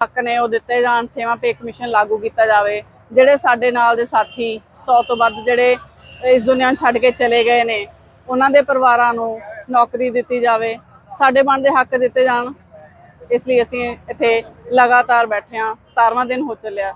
ਹੱਕ ਨੇ ਉਹ ਦਿੱਤੇ ਜਾਣ ਸੇਵਾ ਪੇ ਕਮਿਸ਼ਨ ਲਾਗੂ ਕੀਤਾ ਜਾਵੇ ਜਿਹੜੇ ਸਾਡੇ ਨਾਲ ਦੇ ਸਾਥੀ 100 ਤੋਂ ਵੱਧ ਜਿਹੜੇ ਇਸ ਦੁਨੀਆ ਛੱਡ ਕੇ ਚਲੇ ਗਏ ਨੇ ਉਹਨਾਂ ਦੇ ਪਰਿਵਾਰਾਂ ਨੂੰ ਨੌਕਰੀ ਦਿੱਤੀ ਜਾਵੇ ਸਾਡੇ ਬਣਦੇ ਹੱਕ ਦਿੱਤੇ ਜਾਣ। ਇਸ ਲਈ ਅਸੀਂ ਇੱਥੇ ਲਗਾਤਾਰ ਬੈਠੇ ਹਾਂ 17ਵਾਂ ਦਿਨ ਹੋ ਚੱਲਿਆ।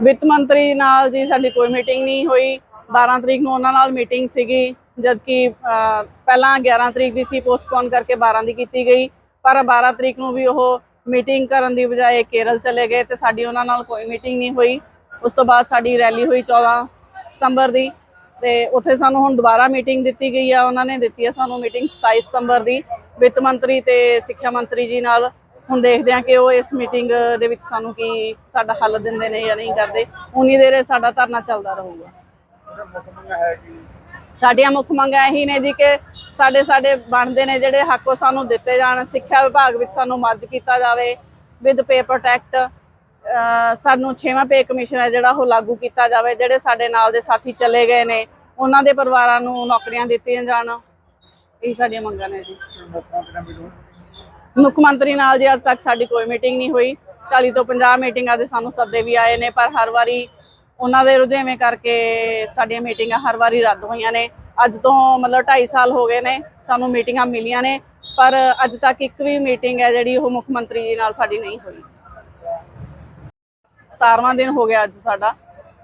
ਵਿੱਤ ਮੰਤਰੀ ਨਾਲ ਜੀ ਸਾਡੀ ਕੋਈ ਮੀਟਿੰਗ ਨਹੀਂ ਹੋਈ। 12 ਤਰੀਕ ਨੂੰ ਉਹਨਾਂ ਨਾਲ ਮੀਟਿੰਗ ਸੀਗੀ ਜਦਕਿ ਅਹ, ਪਹਿਲਾਂ 11 ਤਰੀਕ ਦੀ ਸੀ ਪੋਸਟਪੋਨ ਕਰਕੇ 12 ਦੀ ਕੀਤੀ ਗਈ। ਪਰ 12 ਤਰੀਕ ਨੂੰ ਵੀ ਉਹ ਮੀਟਿੰਗ ਕਰਨ ਦੀ ਬਜਾਏ ਕੇਰਲ ਚਲੇ ਗਏ ਤੇ ਸਾਡੀ ਉਹਨਾਂ ਨਾਲ ਕੋਈ ਮੀਟਿੰਗ ਨਹੀਂ ਹੋਈ। ਉਸ ਤੋਂ ਬਾਅਦ ਸਾਡੀ ਰੈਲੀ ਹੋਈ 14 ਸਤੰਬਰ ਦੀ ਤੇ ਉੱਥੇ ਸਾਨੂੰ ਹੁਣ ਦੁਬਾਰਾ ਮੀਟਿੰਗ ਦਿੱਤੀ ਗਈ ਆ। ਉਹਨਾਂ ਨੇ ਦਿੱਤੀ ਆ ਸਾਨੂੰ ਮੀਟਿੰਗ 27 ਸਤੰਬਰ ਦੀ। ਵਿੱਤ ਮੰਤਰੀ ਤੇ ਸਿੱਖਿਆ ਮੰਤਰੀ ਜੀ ਨਾਲ ਹੁਣ ਦੇਖਦੇ ਆ ਕਿ ਉਹ ਇਸ ਮੀਟਿੰਗ ਦੇ ਵਿੱਚ ਸਾਨੂੰ ਕੀ ਸਾਡਾ ਹੱਲ ਦਿੰਦੇ ਨੇ ਜਾਂ ਨਹੀਂ ਕਰਦੇ। ਉਨੀ ਦੇਰ ਸਾਡਾ ਧਰਨਾ ਚੱਲਦਾ ਰਹੂਗਾ। ਸਾਡੀਆਂ ਮੁੱਖ ਮੰਗਾਂ ਇਹੀ ਨੇ ਜੀ ਕਿ ਸਾਡੇ ਸਾਡੇ ਬਣਦੇ ਨੇ ਜਿਹੜੇ ਹੱਕ ਉਹ ਸਾਨੂੰ ਦਿੱਤੇ ਜਾਣ, ਸਿੱਖਿਆ ਵਿਭਾਗ ਵਿੱਚ ਸਾਨੂੰ ਮਰਜ ਕੀਤਾ ਜਾਵੇ ਵਿਦ ਪੇ ਪ੍ਰੋਟੈਕਟ ਸਾਨੂੰ 6ਵਾਂ ਪੇ ਕਮਿਸ਼ਨ ਹੈ ਜਿਹੜਾ ਉਹ ਲਾਗੂ ਕੀਤਾ ਜਾਵੇ, ਜਿਹੜੇ ਸਾਡੇ ਨਾਲ ਦੇ ਸਾਥੀ ਚਲੇ ਗਏ ਨੇ, ਉਹਨਾਂ ਦੇ ਪਰਿਵਾਰਾਂ ਨੂੰ ਨੌਕਰੀਆਂ ਦਿੱਤੀਆਂ ਜਾਣ। ਇਹ ਸਾਡੀਆਂ ਮੰਗਾਂ ਨੇ ਜੀ। ਮੁੱਖ ਮੰਤਰੀ ਨਾਲ ਜੀ ਅੱਜ ਤੱਕ ਸਾਡੀ ਕੋਈ ਮੀਟਿੰਗ ਨਹੀਂ ਹੋਈ। 40 ਤੋਂ 50 ਮੀਟਿੰਗਾਂ ਦੇ ਸਾਨੂੰ ਸੱਦੇ ਵੀ ਆਏ ਨੇ, ਪਰ ਹਰ ਵਾਰੀ ਉਹਨਾਂ ਦੇ ਰੁਝੇਵੇਂ ਕਰਕੇ ਸਾਡੀਆਂ ਮੀਟਿੰਗਾਂ ਹਰ ਵਾਰੀ ਰੱਦ ਹੋਈਆਂ ਨੇ। ਅੱਜ ਤੋਂ ਮਤਲਬ 2.5 ਸਾਲ ਹੋ ਗਏ ਨੇ, ਸਾਨੂੰ ਮੀਟਿੰਗਾਂ ਮਿਲੀਆਂ ਨੇ, ਪਰ ਅੱਜ ਤੱਕ ਇੱਕ ਵੀ ਮੀਟਿੰਗ ਹੈ ਜਿਹੜੀ ਉਹ ਮੁੱਖ ਮੰਤਰੀ ਜੀ ਨਾਲ ਸਾਡੀ ਨਹੀਂ ਹੋਈ। 17ਵਾਂ ਦਿਨ ਹੋ ਗਿਆ ਅੱਜ ਸਾਡਾ।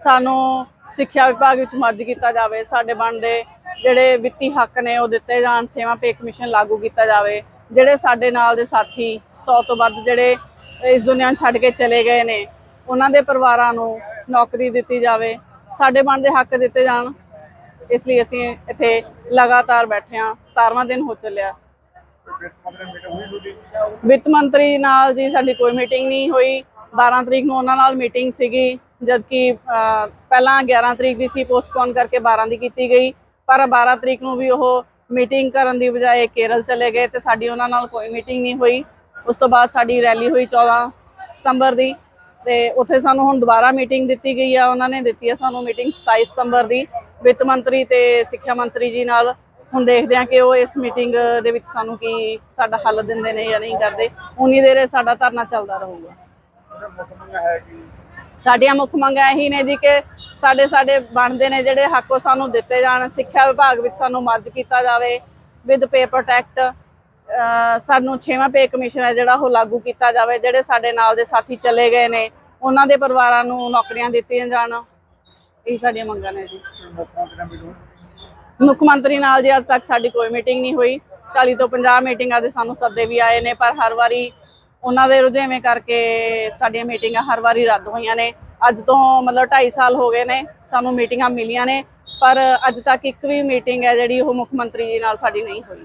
ਸਾਨੂੰ ਸਿੱਖਿਆ ਵਿਭਾਗ ਵਿੱਚ ਮਰਜ ਕੀਤਾ ਜਾਵੇ, ਸਾਡੇ ਬਣਦੇ ਜਿਹੜੇ ਵਿੱਤੀ ਹੱਕ ਨੇ ਉਹ ਦਿੱਤੇ ਜਾਣ, ਸੇਵਾ ਪੇ ਕਮਿਸ਼ਨ ਲਾਗੂ ਕੀਤਾ ਜਾਵੇ। ਜਿਹੜੇ ਸਾਡੇ ਨਾਲ ਦੇ ਸਾਥੀ 100 ਤੋਂ ਵੱਧ ਜਿਹੜੇ ਇਸ ਦੁਨੀਆ ਛੱਡ ਕੇ ਚਲੇ ਗਏ ਨੇ, ਉਹਨਾਂ ਦੇ ਪਰਿਵਾਰਾਂ ਨੂੰ ਨੌਕਰੀ ਦਿੱਤੀ ਜਾਵੇ, ਸਾਡੇ ਬਣਦੇ ਹੱਕ ਦਿੱਤੇ ਜਾਣ। ਇਸ ਲਈ ਅਸੀਂ ਇੱਥੇ ਲਗਾਤਾਰ ਬੈਠੇ ਹਾਂ 17ਵਾਂ ਦਿਨ ਹੋ ਚੱਲਿਆ। ਵਿੱਤ ਮੰਤਰੀ ਨਾਲ ਜੀ ਸਾਡੀ ਕੋਈ ਮੀਟਿੰਗ ਨਹੀਂ ਹੋਈ। 12 ਤਰੀਕ ਨੂੰ ਉਹਨਾਂ ਨਾਲ ਮੀਟਿੰਗ ਸੀਗੀ, ਜਦਕਿ ਪਹਿਲਾਂ 11 ਤਰੀਕ ਦੀ ਸੀ, ਪੋਸਟਪੋਨ ਕਰਕੇ 12 ਦੀ ਕੀਤੀ ਗਈ। ਪਰ 12 ਤਰੀਕ ਨੂੰ ਵੀ ਉਹ ਮੀਟਿੰਗ ਕਰਨ ਦੀ ਬਜਾਏ ਕੇਰਲ ਚਲੇ ਗਏ ਤੇ ਸਾਡੀ ਉਹਨਾਂ ਨਾਲ ਕੋਈ ਮੀਟਿੰਗ ਨਹੀਂ ਹੋਈ। ਉਸ ਤੋਂ ਬਾਅਦ ਸਾਡੀ ਰੈਲੀ ਹੋਈ 14 ਸਤੰਬਰ ਦੀ। ਤੇ ਉੱਥੇ ਸਾਨੂੰ ਹੁਣ ਦੁਬਾਰਾ ਮੀਟਿੰਗ ਦਿੱਤੀ ਗਈ ਆ, ਉਹਨਾਂ ਨੇ ਦਿੱਤੀ ਆ ਸਾਨੂੰ ਮੀਟਿੰਗ 27 ਸਤੰਬਰ ਦੀ। ਵਿੱਤ ਮੰਤਰੀ ਤੇ ਸਿੱਖਿਆ ਮੰਤਰੀ ਜੀ ਨਾਲ ਹੁਣ ਦੇਖਦੇ ਹਾਂ ਕਿ ਉਹ ਇਸ ਮੀਟਿੰਗ ਦੇ ਵਿੱਚ ਸਾਨੂੰ ਕੀ ਸਾਡਾ ਹੱਲ ਦਿੰਦੇ ਨੇ ਜਾਂ ਨਹੀਂ ਕਰਦੇ। ਉਨੀ ਦੇਰ ਸਾਡਾ ਧਰਨਾ ਚੱਲਦਾ ਰਹੂਗਾ। ਸਾਡੀਆਂ ਮੁੱਖ ਮੰਗਾਂ ਇਹੀ ਨੇ ਜੀ ਕਿ ਸਾਡੇ ਸਾਡੇ ਬਣਦੇ ਨੇ ਜਿਹੜੇ ਹੱਕ ਉਹ ਸਾਨੂੰ ਦਿੱਤੇ ਜਾਣ। ਸਿੱਖਿਆ ਵਿਭਾਗ ਵਿੱਚ ਸਾਨੂੰ ਮਰਜ ਕੀਤਾ ਜਾਵੇ। ਵਿਦ ਪੇ ਪ੍ਰੋਟੈਕਟ ਸਾਨੂੰ 6ਵਾਂ ਪੇ ਕਮਿਸ਼ਨ ਹੈ ਜਿਹੜਾ ਉਹ ਲਾਗੂ ਕੀਤਾ ਜਾਵੇ, ਜਿਹੜੇ ਸਾਡੇ ਨਾਲ ਦੇ ਸਾਥੀ ਚਲੇ ਗਏ ਨੇ, ਉਹਨਾਂ ਦੇ ਪਰਿਵਾਰਾਂ ਨੂੰ ਨੌਕਰੀਆਂ ਦਿੱਤੀਆਂ ਜਾਣ। ਇਹ ਸਾਡੀਆਂ ਮੰਗਾਂ ਨੇ ਜੀ। ਮੁੱਖ ਮੰਤਰੀ ਨਾਲ ਜੀ ਅੱਜ ਤੱਕ ਸਾਡੀ ਕੋਈ ਮੀਟਿੰਗ ਨਹੀਂ ਹੋਈ। 40 ਤੋਂ 50 ਮੀਟਿੰਗਾਂ ਦੇ ਸਾਨੂੰ ਸੱਦੇ ਵੀ ਆਏ ਨੇ, ਪਰ ਹਰ ਵਾਰੀ ਉਹਨਾਂ ਦੇ ਰੁਝੇਵੇਂ ਕਰਕੇ ਸਾਡੀਆਂ ਮੀਟਿੰਗਾਂ ਹਰ ਵਾਰੀ ਰੱਦ ਹੋਈਆਂ ਨੇ। ਅੱਜ ਤੋਂ ਮਤਲਬ 2.5 ਸਾਲ ਹੋ ਗਏ ਨੇ, ਸਾਨੂੰ ਮੀਟਿੰਗਾਂ ਮਿਲੀਆਂ ਨੇ, ਪਰ ਅੱਜ ਤੱਕ ਇੱਕ ਵੀ ਮੀਟਿੰਗ ਹੈ ਜਿਹੜੀ ਉਹ ਮੁੱਖ ਮੰਤਰੀ ਜੀ ਨਾਲ ਸਾਡੀ ਨਹੀਂ ਹੋਈ।